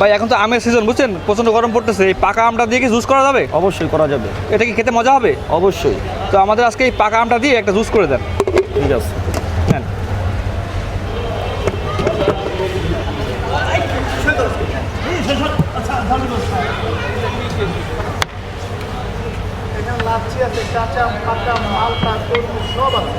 ভাই এখন তো আমের সিজন বুঝছেন? প্রচণ্ড গরম পড়তেছে। এই পাকা আমটা দিয়ে কি জুস করা যাবে? অবশ্যই করা যাবে। এটা কি খেতে মজা হবে? অবশ্যই। তো আমাদের আজকে এই পাকা আমটা দিয়ে একটা জুস করে দেন। ঠিক আছে। সব আছে।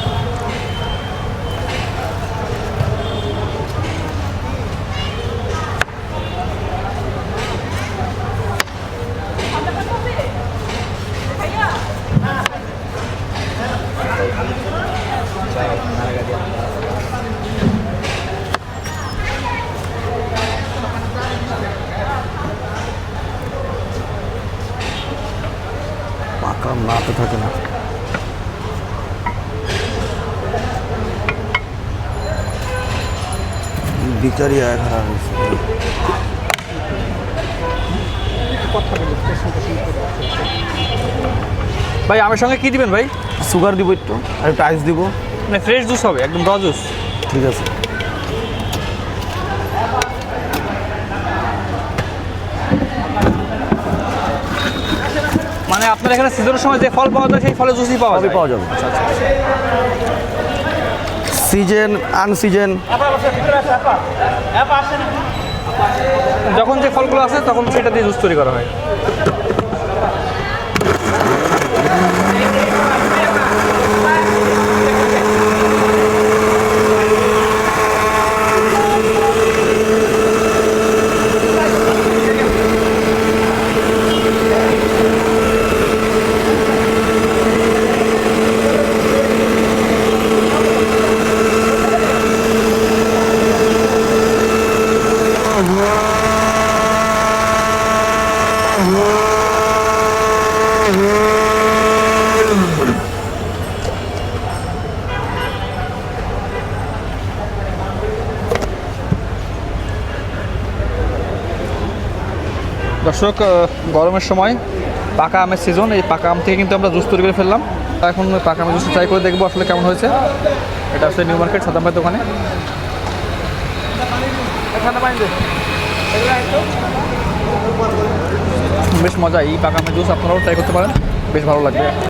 পাকা না তো থাকে না। বিচারি এক হারা হয়েছে ভাই, আমার সঙ্গে কি দিবেন ভাই? সুগার দিব একটু আর একটু আইস দিব। মানে ফ্রেশ জুস হবে একদম র জুস ঠিক আছে। মানে আপনার এখানে সিজনের সময় যে ফল পাওয়া যায় সেই ফলের জুসই পাওয়া যাবে পাওয়া যাবে। সিজন আনসিজন যখন যে ফলগুলো আছে তখন সেটা দিয়ে জুস তৈরি করা হয়। দর্শক গরমের সময় পাকা আমের সিজন এই পাকা আম থেকে কিন্তু আমরা জুস তৈরি করে ফেললাম। এখন পাকা আমের জুস ট্রাই করে দেখব আসলে কেমন হয়েছে। এটা হচ্ছে নিউ মার্কেট সাদাম ভাই দোকানে। বেশ মজা, এই পাকা আমের জুস আপনারাও ট্রাই করতে পারেন। বেশ ভালো লাগবে।